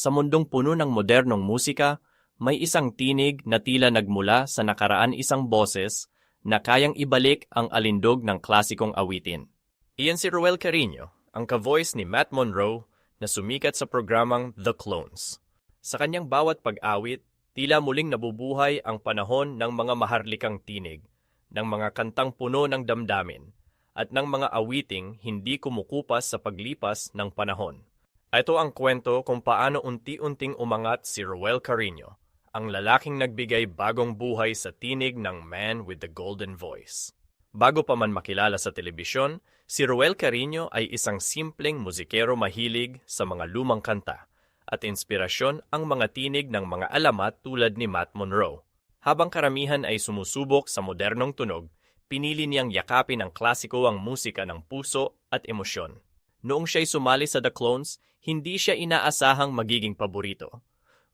Sa mundong puno ng modernong musika, may isang tinig na tila nagmula sa nakaraan isang boses na kayang ibalik ang alindog ng klasikong awitin. Iyan si Ruel Carino, ang ka-voice ni Matt Monroe na sumikat sa programang The Clones. Sa kanyang bawat pag-awit, tila muling nabubuhay ang panahon ng mga maharlikang tinig, ng mga kantang puno ng damdamin, at ng mga awiting hindi kumukupas sa paglipas ng panahon. Ito ang kwento kung paano unti-unting umangat si Ruel Carino, ang lalaking nagbigay bagong buhay sa tinig ng Man with the Golden Voice. Bago pa man makilala sa telebisyon, si Ruel Carino ay isang simpleng musikero mahilig sa mga lumang kanta at inspirasyon ang mga tinig ng mga alamat tulad ni Matt Monroe. Habang karamihan ay sumusubok sa modernong tunog, pinili niyang yakapin ang klasiko ang musika ng puso at emosyon. Noong siya'y sumali sa The Clones, hindi siya inaasahang magiging paborito.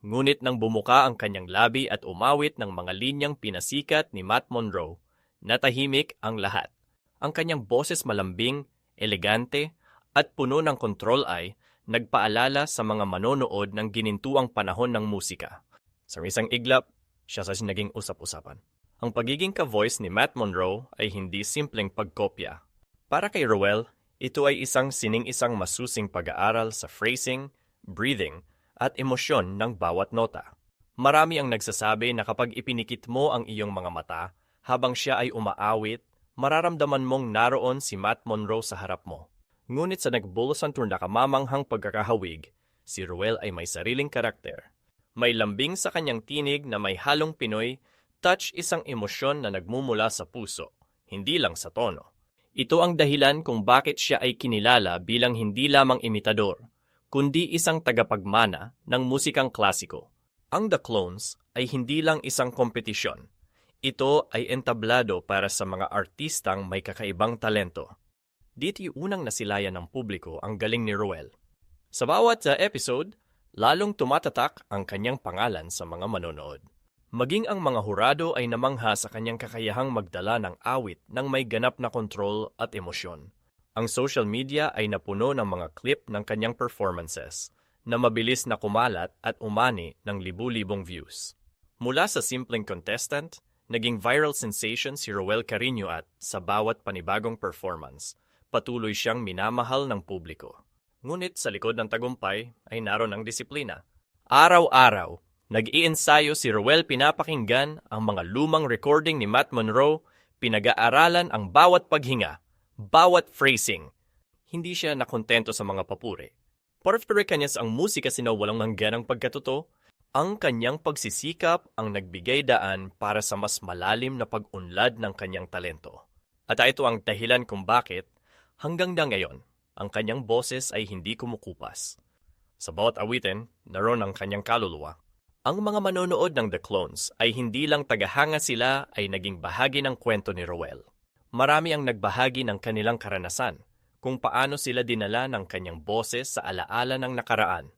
Ngunit nang bumuka ang kanyang labi at umawit ng mga linyang pinasikat ni Matt Monroe, natahimik ang lahat. Ang kanyang boses malambing, elegante, at puno ng kontrol ay nagpaalala sa mga manonood ng ginintuang panahon ng musika. Sa isang iglap, siya sa naging usap-usapan. Ang pagiging ka-voice ni Matt Monroe ay hindi simpleng pagkopya. Para kay Roel, ito ay isang sining-isang masusing pag-aaral sa phrasing, breathing, at emosyon ng bawat nota. Marami ang nagsasabi na kapag ipinikit mo ang iyong mga mata habang siya ay umaawit, mararamdaman mong naroon si Matt Monroe sa harap mo. Ngunit sa nagbulusan tur nakamamanghang pagkakahawig, si Ruel ay may sariling karakter. May lambing sa kanyang tinig na may halong Pinoy, touch isang emosyon na nagmumula sa puso, hindi lang sa tono. Ito ang dahilan kung bakit siya ay kinilala bilang hindi lamang imitador, kundi isang tagapagmana ng musikang klasiko. Ang The Clones ay hindi lang isang kompetisyon. Ito ay entablado para sa mga artistang may kakaibang talento. Dito unang nasilayan ng publiko ang galing ni Roel. Sa bawat uh, episode, lalong tumatatak ang kanyang pangalan sa mga manonood. Maging ang mga hurado ay namangha sa kanyang kakayahang magdala ng awit ng may ganap na kontrol at emosyon. Ang social media ay napuno ng mga clip ng kanyang performances na mabilis na kumalat at umani ng libu-libong views. Mula sa simpleng contestant, naging viral sensation si Roel Carino at sa bawat panibagong performance, patuloy siyang minamahal ng publiko. Ngunit sa likod ng tagumpay ay naroon ang disiplina. Araw-araw, Nag-iensayo si Roel pinapakinggan ang mga lumang recording ni Matt Monroe, pinag-aaralan ang bawat paghinga, bawat phrasing. Hindi siya nakontento sa mga papuri. Porfire kanyas ang musika sinaw walang hangganang pagkatuto, ang kanyang pagsisikap ang nagbigay daan para sa mas malalim na pag-unlad ng kanyang talento. At ito ang dahilan kung bakit, hanggang na ngayon, ang kanyang boses ay hindi kumukupas. Sa bawat awitin, naroon ang kanyang kaluluwa. Ang mga manonood ng The Clones ay hindi lang tagahanga sila ay naging bahagi ng kwento ni Roel. Marami ang nagbahagi ng kanilang karanasan, kung paano sila dinala ng kanyang boses sa alaala ng nakaraan.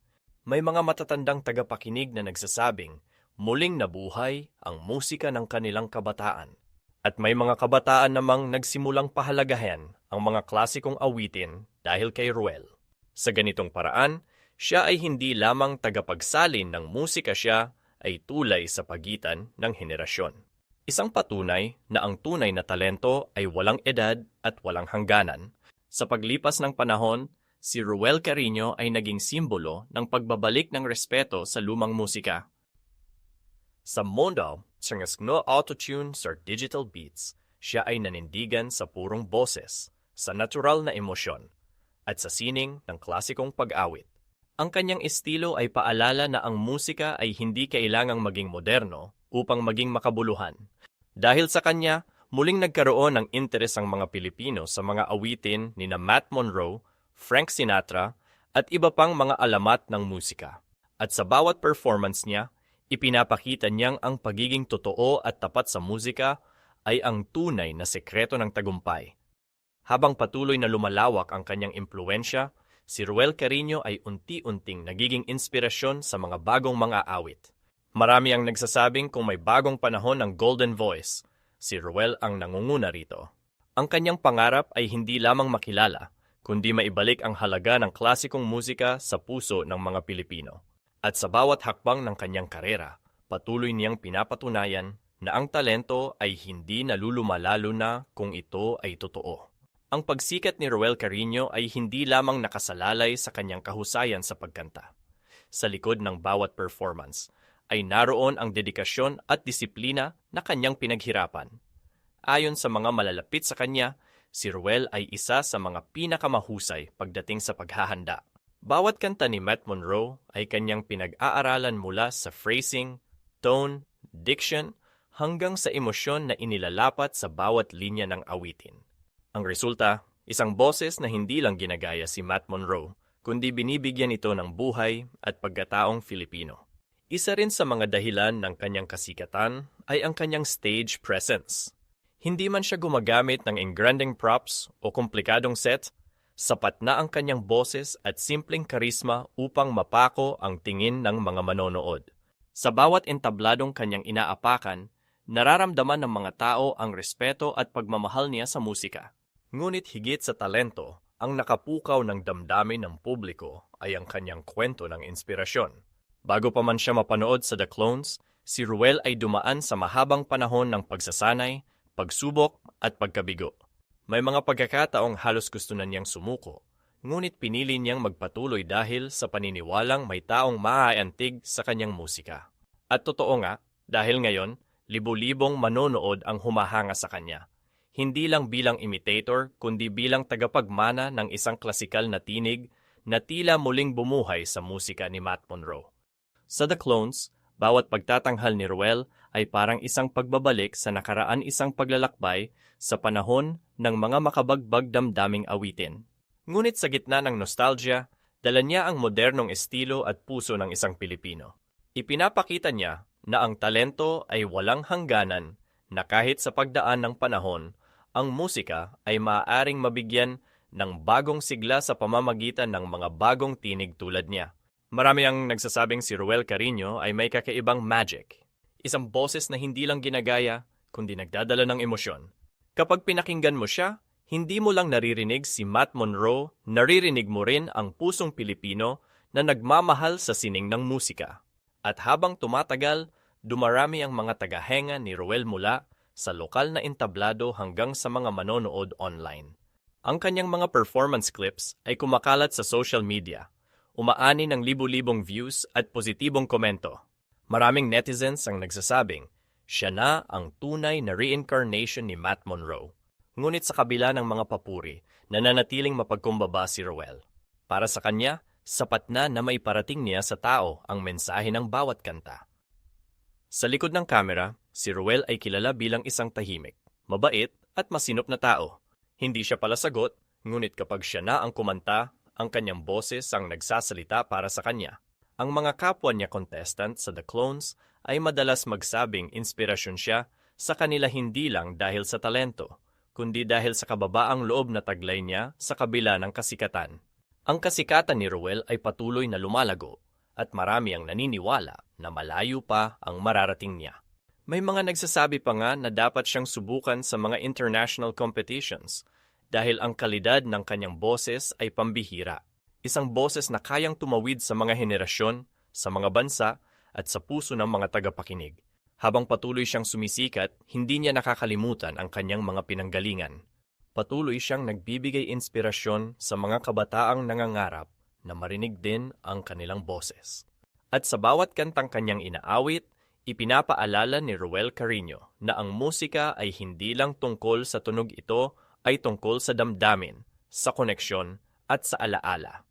May mga matatandang tagapakinig na nagsasabing, muling nabuhay ang musika ng kanilang kabataan. At may mga kabataan namang nagsimulang pahalagahan ang mga klasikong awitin dahil kay Ruel. Sa ganitong paraan, siya ay hindi lamang tagapagsalin ng musika siya ay tulay sa pagitan ng henerasyon. Isang patunay na ang tunay na talento ay walang edad at walang hangganan. Sa paglipas ng panahon, si Ruel Carino ay naging simbolo ng pagbabalik ng respeto sa lumang musika. Sa mundo, sa no autotune sa digital beats, siya ay nanindigan sa purong boses, sa natural na emosyon, at sa sining ng klasikong pag-awit. Ang kanyang estilo ay paalala na ang musika ay hindi kailangang maging moderno upang maging makabuluhan. Dahil sa kanya, muling nagkaroon ng interes ang mga Pilipino sa mga awitin ni na Matt Monroe, Frank Sinatra, at iba pang mga alamat ng musika. At sa bawat performance niya, ipinapakita niyang ang pagiging totoo at tapat sa musika ay ang tunay na sekreto ng tagumpay. Habang patuloy na lumalawak ang kanyang impluensya, si Ruel Carino ay unti-unting nagiging inspirasyon sa mga bagong mga awit. Marami ang nagsasabing kung may bagong panahon ng Golden Voice, si Ruel ang nangunguna rito. Ang kanyang pangarap ay hindi lamang makilala, kundi maibalik ang halaga ng klasikong musika sa puso ng mga Pilipino. At sa bawat hakbang ng kanyang karera, patuloy niyang pinapatunayan na ang talento ay hindi nalulumalalo na kung ito ay totoo. Ang pagsikat ni Roel Carino ay hindi lamang nakasalalay sa kanyang kahusayan sa pagkanta. Sa likod ng bawat performance ay naroon ang dedikasyon at disiplina na kanyang pinaghirapan. Ayon sa mga malalapit sa kanya, si Ruel ay isa sa mga pinakamahusay pagdating sa paghahanda. Bawat kanta ni Matt Monroe ay kanyang pinag-aaralan mula sa phrasing, tone, diction, hanggang sa emosyon na inilalapat sa bawat linya ng awitin. Ang resulta, isang boses na hindi lang ginagaya si Matt Monroe, kundi binibigyan ito ng buhay at pagkataong Filipino. Isa rin sa mga dahilan ng kanyang kasikatan ay ang kanyang stage presence. Hindi man siya gumagamit ng engranding props o komplikadong set, sapat na ang kanyang boses at simpleng karisma upang mapako ang tingin ng mga manonood. Sa bawat entabladong kanyang inaapakan, nararamdaman ng mga tao ang respeto at pagmamahal niya sa musika. Ngunit higit sa talento, ang nakapukaw ng damdamin ng publiko ay ang kanyang kwento ng inspirasyon. Bago pa man siya mapanood sa The Clones, si Ruel ay dumaan sa mahabang panahon ng pagsasanay, pagsubok at pagkabigo. May mga pagkakataong halos gusto na niyang sumuko, ngunit pinili niyang magpatuloy dahil sa paniniwalang may taong maaaantig sa kanyang musika. At totoo nga, dahil ngayon, libo-libong manonood ang humahanga sa kanya. Hindi lang bilang imitator, kundi bilang tagapagmana ng isang klasikal na tinig na tila muling bumuhay sa musika ni Matt Monroe. Sa The Clones, bawat pagtatanghal ni Ruel ay parang isang pagbabalik sa nakaraan isang paglalakbay sa panahon ng mga makabagbag damdaming awitin. Ngunit sa gitna ng nostalgia, dala niya ang modernong estilo at puso ng isang Pilipino. Ipinapakita niya na ang talento ay walang hangganan na kahit sa pagdaan ng panahon, ang musika ay maaaring mabigyan ng bagong sigla sa pamamagitan ng mga bagong tinig tulad niya. Marami ang nagsasabing si Ruel Carino ay may kakaibang magic. Isang boses na hindi lang ginagaya, kundi nagdadala ng emosyon. Kapag pinakinggan mo siya, hindi mo lang naririnig si Matt Monroe, naririnig mo rin ang pusong Pilipino na nagmamahal sa sining ng musika. At habang tumatagal, dumarami ang mga tagahenga ni Ruel mula sa lokal na entablado hanggang sa mga manonood online. Ang kanyang mga performance clips ay kumakalat sa social media, umaani ng libu-libong views at positibong komento. Maraming netizens ang nagsasabing, siya na ang tunay na reincarnation ni Matt Monroe. Ngunit sa kabila ng mga papuri, nananatiling mapagkumbaba si Roel. Para sa kanya, sapat na na may niya sa tao ang mensahe ng bawat kanta. Sa likod ng kamera, si Roel ay kilala bilang isang tahimik, mabait at masinop na tao. Hindi siya pala sagot, ngunit kapag siya na ang kumanta, ang kanyang boses ang nagsasalita para sa kanya. Ang mga kapwa niya contestant sa The Clones ay madalas magsabing inspirasyon siya sa kanila hindi lang dahil sa talento, kundi dahil sa kababaang loob na taglay niya sa kabila ng kasikatan. Ang kasikatan ni Ruel ay patuloy na lumalago at marami ang naniniwala na malayo pa ang mararating niya. May mga nagsasabi pa nga na dapat siyang subukan sa mga international competitions dahil ang kalidad ng kanyang boses ay pambihira. Isang boses na kayang tumawid sa mga henerasyon, sa mga bansa at sa puso ng mga tagapakinig. Habang patuloy siyang sumisikat, hindi niya nakakalimutan ang kanyang mga pinanggalingan. Patuloy siyang nagbibigay inspirasyon sa mga kabataang nangangarap na marinig din ang kanilang boses. At sa bawat kantang kanyang inaawit, ipinapaalala ni Ruel Carino na ang musika ay hindi lang tungkol sa tunog ito ay tungkol sa damdamin, sa koneksyon at sa alaala.